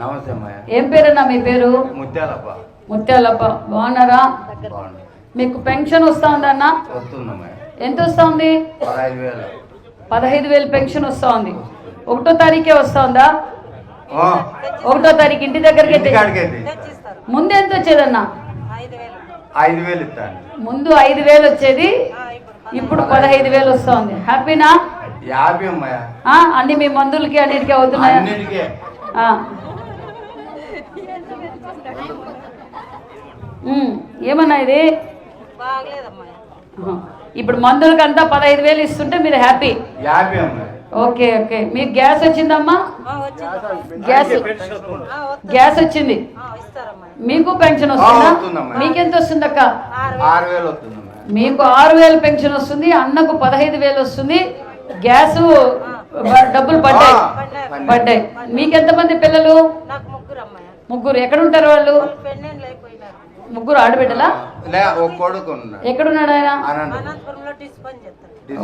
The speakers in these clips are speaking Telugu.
నమస్తే అమ్మాయ ఏం పేరన్నా మీ పేరు? ముత్యాలప్ప. ముత్యాలప్ప బాగున్నారా? మీకు పెన్షన్ వస్తా ఉందా అన్న? వస్తుందమ్మాయ ఎంత వస్తా ఉంది పదహైదు వేలు. పదహైదు వేలు పెన్షన్ వస్తా ఉంది. ఒకటో తారీఖే వస్తా ఉందా? ఒకటో తారీఖు ఇంటి దగ్గరికి ముందు ఎంత వచ్చేదన్నా ఐదు వేలు ఇస్తాను ముందు ఐదు వేలు వచ్చేది. ఇప్పుడు పదహైదు వేలు వస్తా ఉంది. హ్యాపీనా? అన్ని మీ మందులకి అన్నిటికీ అవుతున్నాయా? ఏమన్నా ఇది. ఇప్పుడు మందులకంతా పదహైదు వేలు ఇస్తుంటే మీరు హ్యాపీ. Okay okay. మీకు గ్యాస్ వచ్చిందమ్మా? గ్యాస్ గ్యాస్ వచ్చింది. మీకు పెన్షన్ వస్తుందా. మీకెంత వస్తుంది అక్క మీకు ఆరు వేలు పెన్షన్ వస్తుంది అన్నకు పదహైదు వేలు వస్తుంది గ్యాస్ డబ్బులు పడ్డాయి. పడ్డాయి. మీకెంతమంది పిల్లలు? నాకు ముగ్గురు అమ్మాయి ముగ్గురు ఎక్కడ ఉంటారు వాళ్ళు? ముగ్గురు ఆడబిడ్డలా? లే ఒక కొడుకు ఉన్నాడు. ఎక్కడున్నాడు ఆయన?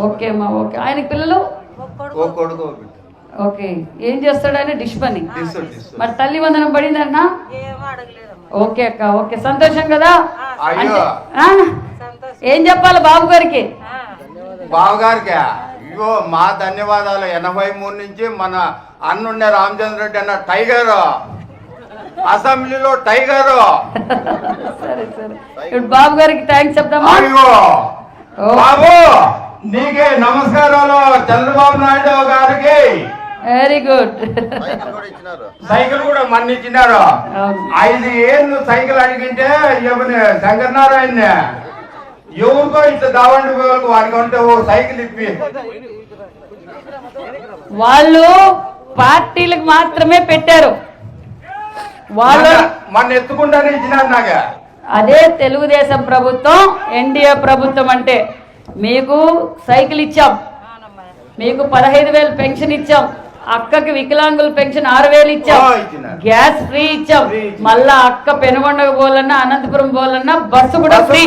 ఓకే అమ్మా ఓకే. ఆయనకి పిల్లలు? ఒక్కడు ఒక కొడుకు ఒక బిడ్డ. ఓకే. ఏం చేస్తాడు ఆయన? డిష్ పని. మరి తల్లి వందనం పడిందన్నా ఏమో అడగలేదమ్మా ఓకే అక్క ఓకే. సంతోషం కదా? అయ్యో. ఆ? సంతోషం. ఏం చెప్పాలి బాబు గారికి? ఆ, బావగారికి అయ్యో మా ధన్యవాదాలు. ఎనభై మూడు నుంచి మన అన్నుండే రామచంద్ర రెడ్డి అన్న టైగర్. అసెంబ్లీలో టైగర్. సరే సరే. ఇప్పుడు బాబు గారికి థ్యాంక్స్ అయ్యో. ఓ. బాబు నీకే నమస్కారాలు. చంద్రబాబు నాయుడు గారికి. వెరీ గుడ్ సైకిల్ కూడా మన్నిచ్చినారు. ఐదు ఏళ్ళు సైకిల్ అడిగింటే ఎవరి శంకరనారాయణ. ఎవరికో ఇంత దావండి వాళ్ళకి వాడికి ఉంటే ఓ సైకిల్ ఇప్పి. వాళ్ళు పార్టీలకు మాత్రమే పెట్టారు. వాళ్ళు మన- ఎత్తుకుంటానే ఇచ్చినారు అదే తెలుగుదేశం ప్రభుత్వం ఎన్డీఏ ప్రభుత్వం అంటే మీకు సైకిల్ ఇచ్చాం. మీకు పదహైదు వేలు పెన్షన్ ఇచ్చాం. అక్కకి వికలాంగుల పెన్షన్ ఆరు వేలు ఇచ్చాం. గ్యాస్ ఫ్రీ ఇచ్చాం. మళ్ళా అక్క పెనుగొండకు పోవాలన్నా అనంతపురం పోవాలన్నా బస్సు కూడా ఫ్రీ.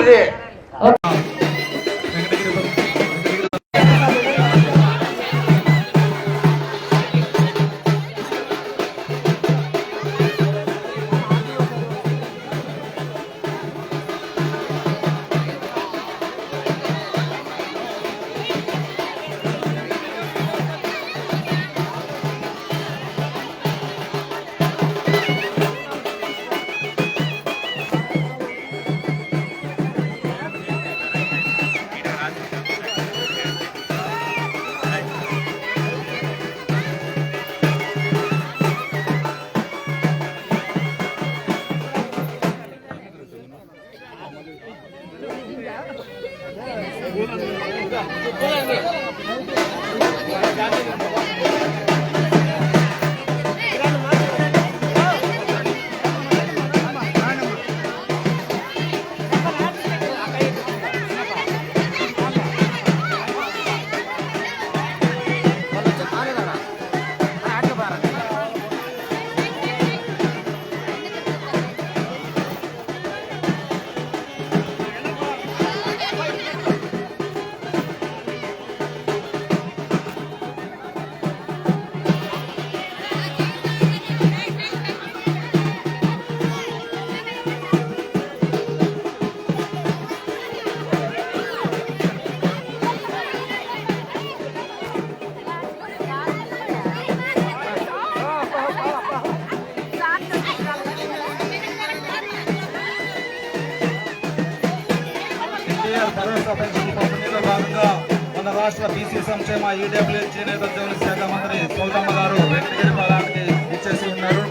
బీసీ సంక్షేమ ఈడబ్ల్యూఎస్ చేనేత ఉద్యోగుల శాఖ మంత్రి సౌదమ్మ గారు వెంకటగిరి పాలానికి ఇచ్చేసి ఉన్నారు.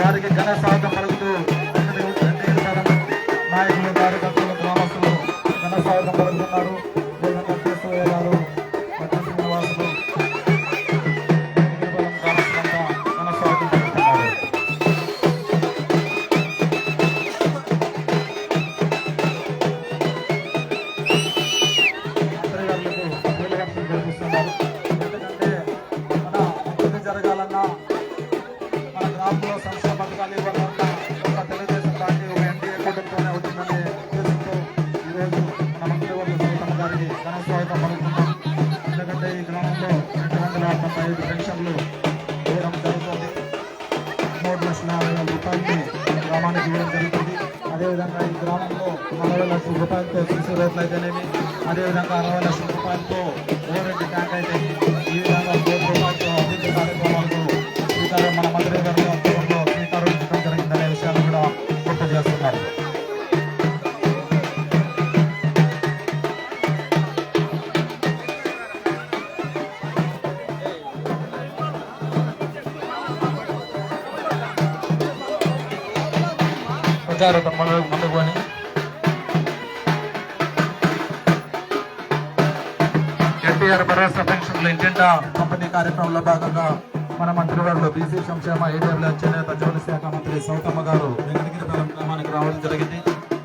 వారికి ఘన స్వాగతం పలుకుతూ వెంకటగిరి వెంకటగిరి పాలెం నాయకులు కార్యకర్తలు గ్రామస్తులు ఘన స్వాగతం పలుకుతున్నారు. ముప్పై ఐదు పెన్షన్లు వేయడం జరుగుతుంది. మూడు లక్షల అరవై వేల రూపాయలని గ్రామానికి ఇవ్వడం జరుగుతుంది. అదేవిధంగా ఈ గ్రామంలో నలభై లక్షల రూపాయలతో సిసి రోడ్లు అయితేనేమి అదేవిధంగా అరవై లక్షల రూపాయలతో ఓవరెడ్ ట్యాంక్ అయితే ఈ విధంగా కోటి రూపాయలతో అభివృద్ధి కార్యక్రమాలకు శ్రీకారం మన వచ్చారు తమ్ముడు ముందుకొని ఎన్టీఆర్ భరోసా పెన్షన్లు ఇంటింటా పంపిణీ కార్యక్రమంలో భాగంగా మన మంత్రి మంత్రివర్యులు బీసీ సంక్షేమ ఏడబ్ల్యూ చేనేత జౌలి శాఖ మంత్రి సౌతమ్మ గారు వెంకటగిరిపాలెం గ్రామానికి రావడం జరిగింది.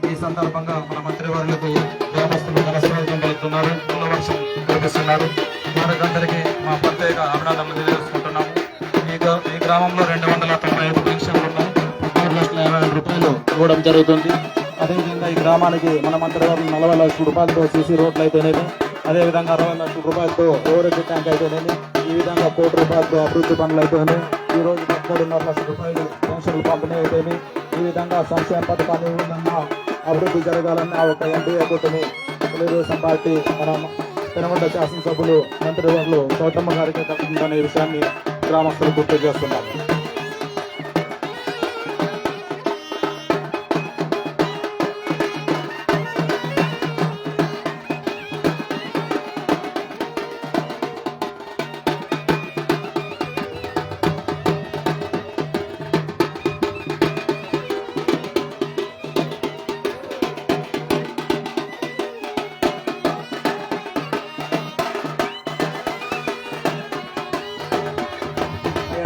ఈ సందర్భంగా మన మంత్రి వారులకు గ్రామస్తులు మనస్వాగతం పలుకుతున్నారు పూల వర్షం కురిపిస్తున్నారు వారికందరికీ మా ప్రత్యేక అభినందనలు తెలియజేసుకుంటున్నాము. ఈ ఈ గ్రామంలో రెండు వందల తొంభై ఐదు పెన్షన్లు లక్షల యాభై వేల రూపాయలు ఇవ్వడం జరుగుతుంది. అదేవిధంగా ఈ గ్రామానికి మనం మంత్రివర్గం నలభై లక్షల రూపాయలతో సీసీ రోడ్లు అయితేనేమి అదేవిధంగా అరవై లక్షల రూపాయలతో ఓవరేజ్ ట్యాంక్ అయితేనేమి ఈ విధంగా కోటి రూపాయలతో అభివృద్ధి పనులు అయితేనే ఈ రోజు పదకొండున్నర లక్షల రూపాయలు పెన్షన్లు పంపిణీ అయితేమి ఈ విధంగా సంక్షేమ పథకాలు అభివృద్ధి అభివృద్ధి ఆ ఒక ఎన్డీఏ కూటమి తెలుగుదేశం పార్టీ మన పెనగొండ శాసనసభ్యులు మంత్రివర్యులు గౌతమ్మ గారికి తగ్గుతుందనే విషయాన్ని గ్రామస్తులు గుర్తు చేస్తున్నారు.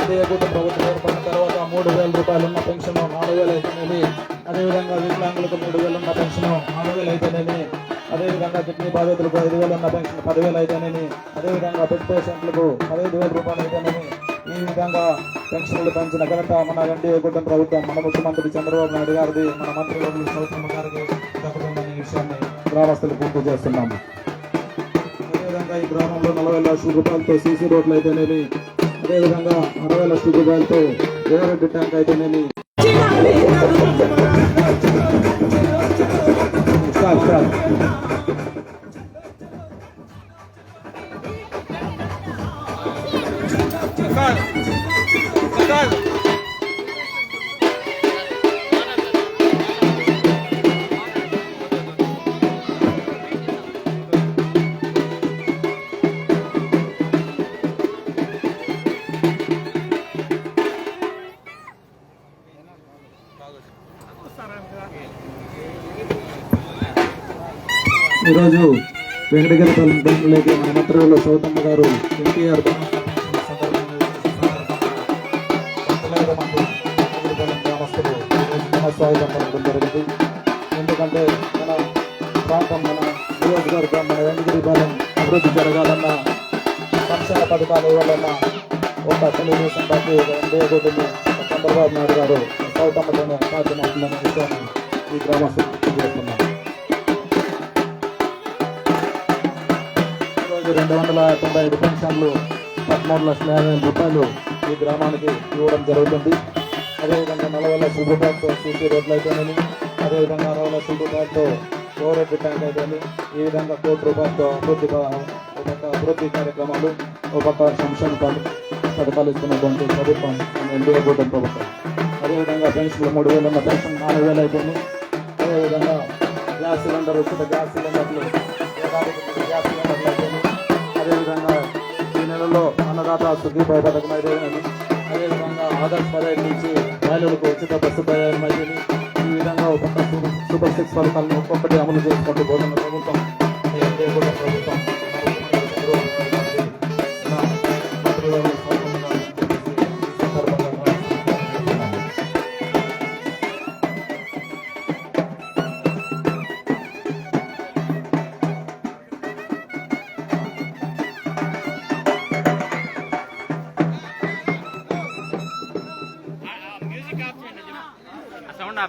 ఎన్డీఏ కూటమి ప్రభుత్వం ఏర్పడిన తర్వాత మూడు వేల రూపాయలు ఉన్న పెన్షన్ నాలుగు వేలు అయితేనేమి? అదేవిధంగా వికలాంగులకు మూడు వేలు ఉన్న పెన్షన్ నాలుగు వేలు అయితేనేమి? అదేవిధంగా కిడ్నీ బాధితులకు ఐదు వేలు ఉన్న పెన్షన్ పదివేలు అయితేనేమి? అదేవిధంగా పెట్ పేషెంట్లకు పదహైదు వేల రూపాయలు అయితేనేమి? ఈ విధంగా పెన్షన్లు పెంచిన ఘనత మన ఎన్డీఏ కూటమి ప్రభుత్వం. మన ముఖ్యమంత్రి చంద్రబాబు నాయుడు గారిది మన మంత్రి వర్గులు సౌతమ్మ గారికి దక్కుతుందనే విషయాన్ని గ్రామస్తులు గుర్తు చేస్తున్నాము. అదేవిధంగా ఈ గ్రామంలో నలభై లక్షల రూపాయలతో సీసీ రోడ్లు అయితేనేమి? అదేవిధంగా అరవై లక్షల రూపాయలతో ఓవరెడ్డి ట్యాంక్ అయితేనేమి Thank you. ఈరోజు వెంకటగిరిపల్లి బంధువులకి మన మంత్రులు సౌతమ్మ గారు ఎన్టీఆర్ గ్రామస్తులు జరిగింది ఎందుకంటే మన ప్రాంతం మన నియోజకవర్గం మన వెంకటగిరిపాలెం అభివృద్ధి జరగాలన్న సంక్షేమ పథకాలు ఇవ్వాలన్న ఒక తెలుగుదేశం పార్టీ ఎన్డీఏ కూటమి చంద్రబాబు నాయుడు గారు సౌతమ్మతోనే సాధ్యమవుతుందనే విషయాన్ని ఈ గ్రామస్తులు చేస్తున్నాం ఈరోజు రెండు వందల తొంభై ఐదు పెన్షన్లు పదమూడు లక్షల యాభై వేల రూపాయలు ఈ గ్రామానికి ఇవ్వడం జరుగుతుంది. అదేవిధంగా నలభై లక్షల రూపాయలతో సీసీ రోడ్లు అయితేనేమి అదేవిధంగా అరవై లక్షల రూపాయలతో ఓవరెడ్డి ట్యాంక్ అయితేనే ఈ విధంగా కోటి రూపాయలతో అభివృద్ధి ఒక అభివృద్ధి కార్యక్రమాలు ఒక సంక్షేమ పథకాలు ఇస్తున్నటువంటి ప్రభుత్వం ఎన్డీఏ కూటమి ప్రభుత్వం. అదేవిధంగా బెంచ్లు మూడు వేలు ఉన్న బెంచ్ నాలుగు వేలు అయితేనే అదేవిధంగా గ్యాస్ సిలిండర్ ఉచిత గ్యాస్ సిలిండర్లు గ్యాస్ సిలిండర్లు అయితేనే అదేవిధంగా ఈ నెలలో అన్నదాత సుఖీభావ పథకం అయిపోయింది అదేవిధంగా ఆదర్శ పదవి నుంచి మహిళలకు ఉచిత బస్సు ప్రయాణం అయితేనే ఈ విధంగా ఒక్కొక్క సూపర్ సిక్స్ పథకాలను ఒక్కొక్కటి అమలు చేసుకుంటూ పోతున్న ప్రభుత్వం. ప్రభుత్వం.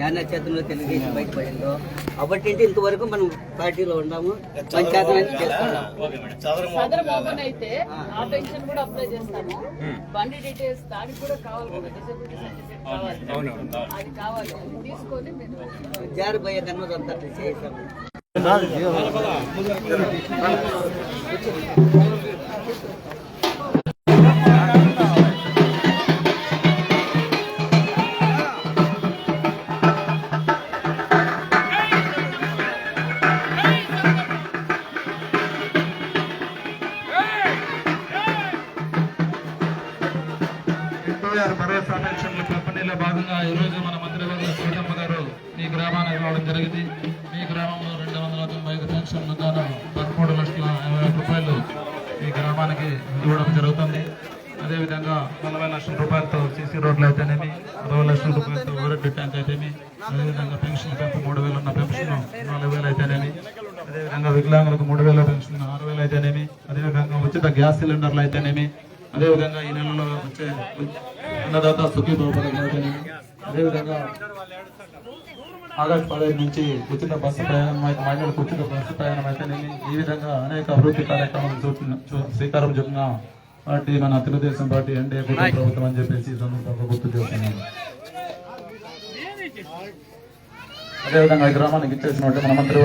యాన చేతుల్లో తెలుగుదేశం బయటపడిందో అప్పటి ఇంతవరకు మనం పార్టీలో ఉన్నాము. పంచాయతీ అయితే ఆ పెన్షన్ కూడా అప్లై చేస్తాము బండి డీటెయిల్స్ దానికి కూడా కావాలి అది కావాలి తీసుకొని మీరు జారిపోయే కన్నా చేస్తాము పెన్షన్లు గాను పదమూడు లక్షల ఇరవై రూపాయలు ఈ గ్రామానికి ఇవ్వడం జరుగుతుంది. అదేవిధంగా నలభై లక్షల రూపాయలతో సీసీ రోడ్లు అయితేనేమి అరవై లక్షల రూపాయలతో ఓరెడ్డి ట్యాంక్ అయితేనేమి అదేవిధంగా పెన్షన్ పెంపు మూడు వేలు ఉన్న పెన్షన్ నాలుగు వేలు అయితేనేమి అదేవిధంగా వికలాంగులకు మూడు వేల పెన్షన్ ఆరు వేలు అయితేనేమి అదేవిధంగా ఉచిత గ్యాస్ సిలిండర్లు అయితేనేమి అదేవిధంగా ఈ నెలలో వచ్చే అన్నదాత సుఖీ బాబు అయితేనేమి అదేవిధంగా ఆగస్టు పదహైదు నుంచి ఉచిత బస్సు ప్రయాణం అయితే మహిళలకు ఉచిత బస్సు ప్రయాణం అయితేనేమి ఈ విధంగా అనేక అభివృద్ధి కార్యక్రమాలు చూపిన శ్రీకారం చుట్టిన పార్టీ మన తెలుగుదేశం పార్టీ ఎన్డీఏ కూటమి ప్రభుత్వం అని చెప్పేసి సందర్భంగా గుర్తు చేస్తున్నాను. అదేవిధంగా ఈ గ్రామానికి ఇచ్చేసినట్టు మన మంత్రి